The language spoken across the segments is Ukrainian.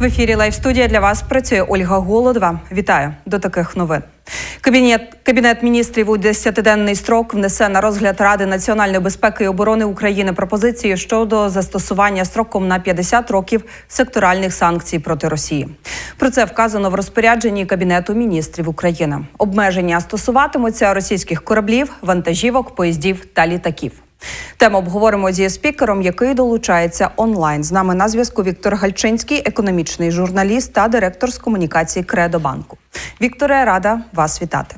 В ефірі Лайв студія для вас працює Ольга Голодова. Вітаю до таких новин. Кабінет кабінет міністрів у 10-денний строк внесе на розгляд Ради національної безпеки і оборони України пропозиції щодо застосування строком на 50 років секторальних санкцій проти Росії. Про це вказано в розпорядженні Кабінету міністрів України. Обмеження стосуватимуться російських кораблів, вантажівок, поїздів та літаків. Тему обговоримо зі спікером, який долучається онлайн. З нами на зв'язку Віктор Гальчинський, економічний журналіст та директор з комунікації Кредобанку. Вікторе, рада вас вітати.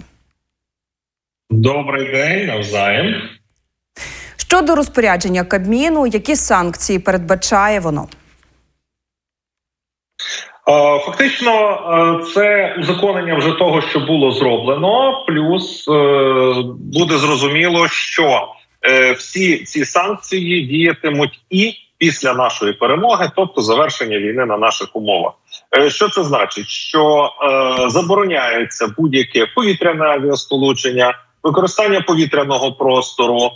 Добрий день, навзаєм. Щодо розпорядження Кабміну, які санкції передбачає воно? Е, Фактично, е, це узаконення вже того, що було зроблено. Плюс е, буде зрозуміло, що всі ці санкції діятимуть і після нашої перемоги, тобто завершення війни на наших умовах. Е, Що це значить? Що е, забороняється будь-яке повітряне авіасполучення, використання повітряного простору.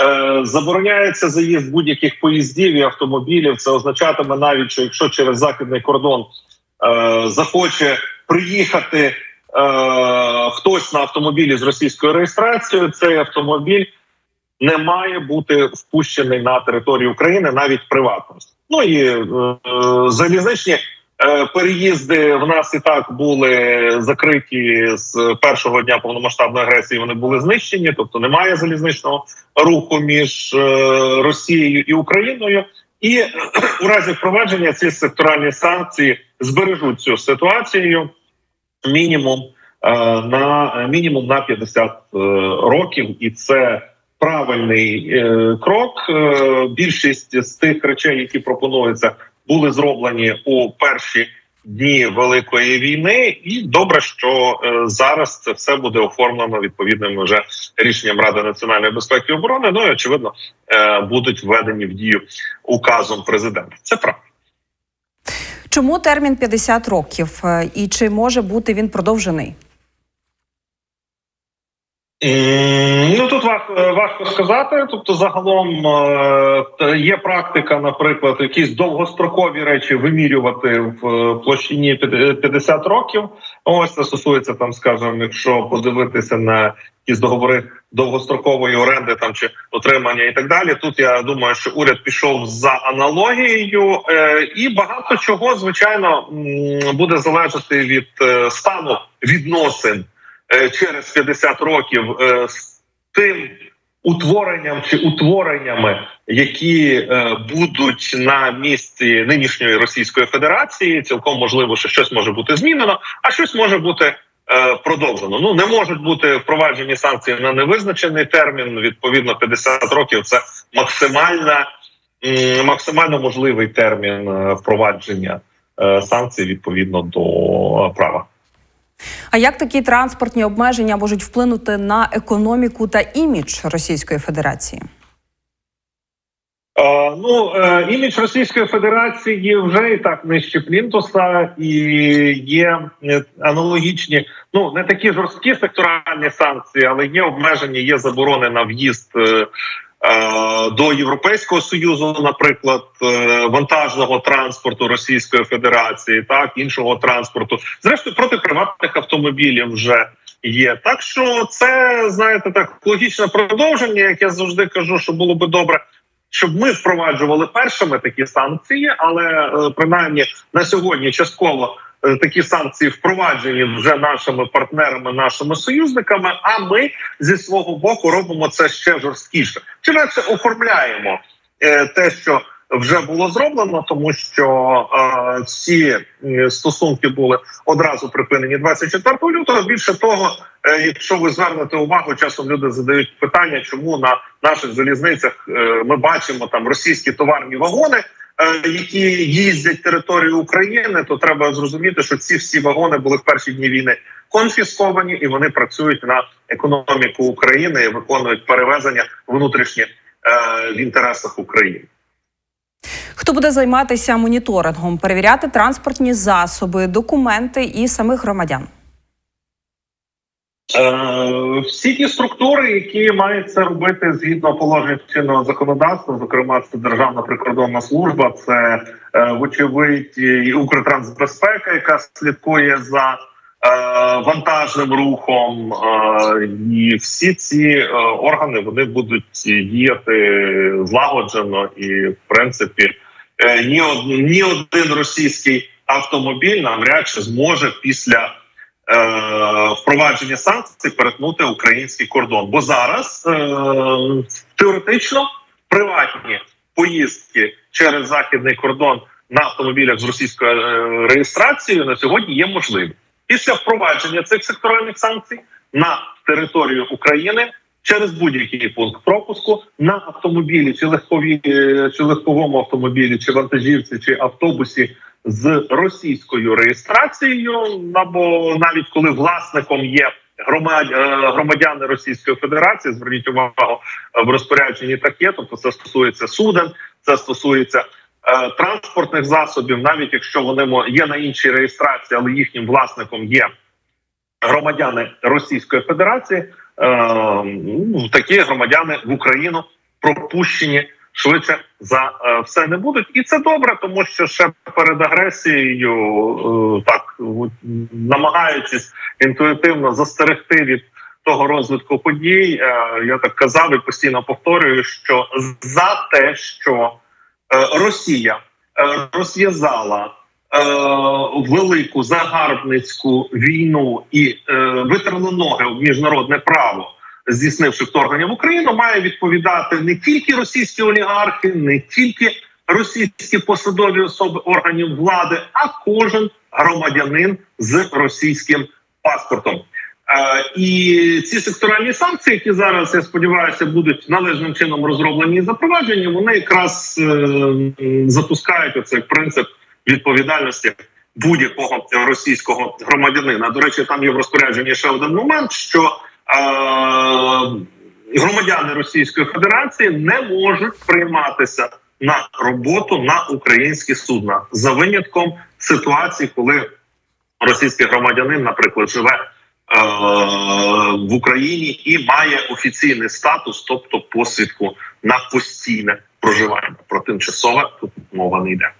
Е, Забороняється заїзд будь-яких поїздів і автомобілів. Це означатиме навіть, що якщо через західний кордон е, захоче приїхати е, хтось на автомобілі з російською реєстрацією, цей автомобіль не має бути впущений на територію України навіть приватно. Ну і е, залізничні е, переїзди в нас і так були закриті з першого дня повномасштабної агресії. Вони були знищені, тобто немає залізничного руху між е, Росією і Україною. І е, у разі впровадження ці секторальні санкції збережуть цю ситуацію мінімум е, на мінімум на 50 е, років, і це правильний е, крок. Е, більшість з тих речей, які пропонуються, були зроблені у перші дні великої війни, і добре, що е, зараз це все буде оформлено відповідним вже рішенням Ради національної безпеки і оборони. Ну і очевидно е, будуть введені в дію указом президента. Це правда. Чому термін 50 років Е, і чи може бути він продовжений? Ну тут важко, важко сказати. Тобто, загалом е, є практика, наприклад, якісь довгострокові речі вимірювати в е, площині п'яд- 50 років. Ось це стосується там, скажімо, якщо подивитися на якісь договори довгострокової оренди там чи отримання і так далі. Тут я думаю, що уряд пішов за аналогією, е, і багато чого звичайно буде залежати від е, стану відносин е, через 50 років е, з тим утворенням чи утвореннями, які е, будуть на місці нинішньої Російської Федерації, цілком можливо, що щось може бути змінено, а щось може бути. е, Продовжено ну не можуть бути впроваджені санкції на невизначений термін. Відповідно, 50 років це максимальна максимально можливий термін е, впровадження е, санкцій відповідно до е, права. А як такі транспортні обмеження можуть вплинути на економіку та імідж Російської Федерації? Е, Ну, е, імідж Російської Федерації вже і так нижче плінтуса, і є е, аналогічні, ну не такі жорсткі секторальні санкції, але є обмеження, є заборони на в'їзд до Європейського союзу, наприклад, е, вантажного транспорту Російської Федерації, так іншого транспорту, зрештою проти приватних автомобілів вже. Є так, що це знаєте так логічне продовження, як я завжди кажу, що було би добре, щоб ми впроваджували першими такі санкції, але е, принаймні на сьогодні частково е, такі санкції впроваджені вже нашими партнерами, нашими союзниками. А ми зі свого боку робимо це ще жорсткіше. Чи радше оформляємо е, те, що вже було зроблено, тому що е, ці е, стосунки були одразу припинені 24 лютого. Більше того, е, якщо ви звернете увагу, часом люди задають питання, чому на наших залізницях е, ми бачимо там російські товарні вагони. Е, Які їздять територію України, то треба зрозуміти, що ці всі вагони були в перші дні війни конфісковані, і вони працюють на економіку України і виконують перевезення внутрішні е, в інтересах України. Хто буде займатися моніторингом, перевіряти транспортні засоби, документи і самих громадян? Е, всі ті структури, які мають це робити згідно положень чинного законодавства, зокрема, це Державна прикордонна служба, це е, вочевидь і Укртрансбезпека, яка слідкує за е, вантажним рухом, і всі ці органи вони будуть діяти злагоджено і в принципі ні, од, один російський автомобіль навряд чи зможе після впровадження санкцій перетнути український кордон. Бо зараз е, теоретично приватні поїздки через західний кордон на автомобілях з російською е, реєстрацією на сьогодні є можливі. Після впровадження цих секторальних санкцій на територію України через будь-який пункт пропуску на автомобілі чи легкові е, чи легковому автомобілі, чи вантажівці, чи автобусі з російською реєстрацією, або навіть коли власником є е, громадяни Російської Федерації, зверніть увагу е, в розпорядженні таке, тобто це стосується суден, це стосується е, транспортних засобів, навіть якщо вони є на іншій реєстрації, але їхнім власником є громадяни Російської Федерації, ну, такі громадяни в Україну пропущені швидше за е, все не будуть, і це добре, тому що ще перед агресією, е, так намагаючись інтуїтивно застерегти від того розвитку подій, е, я так казав і постійно повторюю, що за те, що Росія розв'язала велику загарбницьку війну і е, витерла ноги в міжнародне право здійснивши вторгнення в Україну, має відповідати не тільки російські олігархи, не тільки російські посадові особи органів влади, а кожен громадянин з російським паспортом. Е, і ці секторальні санкції, які зараз я сподіваюся будуть належним чином розроблені і запроваджені, вони якраз е, запускають оцей принцип відповідальності будь-якого російського громадянина. До речі, там є в розпорядженні ще один момент, що громадяни Російської Федерації не можуть прийматися на роботу на українські судна за винятком ситуації, коли російський громадянин, наприклад, живе е, в Україні і має офіційний статус, тобто посвідку на постійне проживання. Про тимчасове тут мова не йде.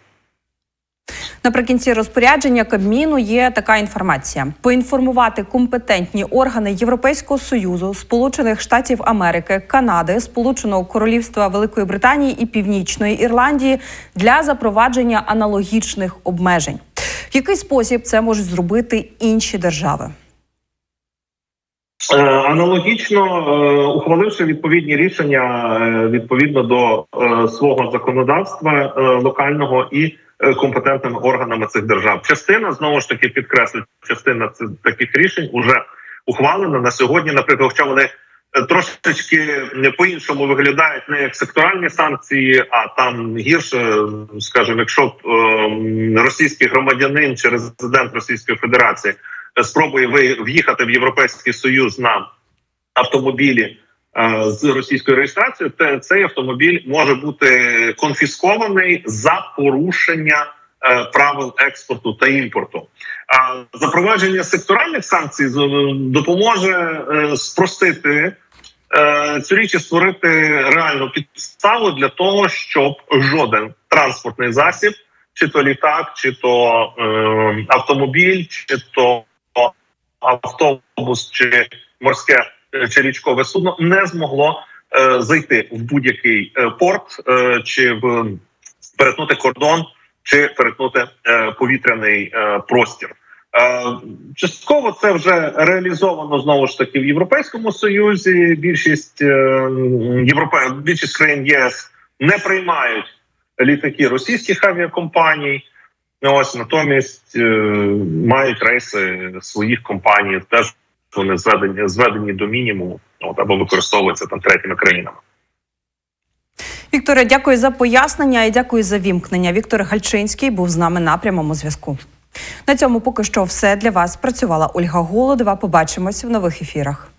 Наприкінці розпорядження Кабміну є така інформація: поінформувати компетентні органи Європейського союзу, Сполучених Штатів Америки, Канади, Сполученого Королівства Великої Британії і Північної Ірландії для запровадження аналогічних обмежень. В який спосіб це можуть зробити інші держави? Е, Аналогічно е, ухваливши відповідні рішення е, відповідно до свого законодавства локального і компетентними органами цих держав. Частина знову ж таки підкреслю, частина цих таких рішень уже ухвалена на сьогодні. Наприклад, хоча вони е, трошечки по-іншому виглядають не як секторальні санкції, а там гірше, скажімо, якщо е, російський громадянин чи резидент Російської Федерації спробує в'їхати в Європейський Союз на автомобілі е, з російською реєстрацією, то цей автомобіль може бути конфіскований за порушення е, правил експорту та імпорту. Запровадження секторальних санкцій з- допоможе е, спростити е, цю річ і створити реальну підставу для того, щоб жоден транспортний засіб, чи то літак, чи то е, автомобіль, чи то автобус, чи морське е, чи річкове судно не змогло е, зайти в будь-який е, порт е, чи в перетнути кордон, чи перетнути е, повітряний е, простір. Е, Частково це вже реалізовано знову ж таки в Європейському Союзі. Більшість е, Європе... більшість країн ЄС не приймають літаки російських авіакомпаній. Ось натомість е, мають рейси своїх компаній, теж вони зведені зведені до мінімуму, от або використовуються там третіми країнами. Вікторе, дякую за пояснення і дякую за вімкнення. Віктор Гальчинський був з нами на прямому зв'язку. На цьому поки що все для вас. Працювала Ольга Голодова. Побачимось в нових ефірах.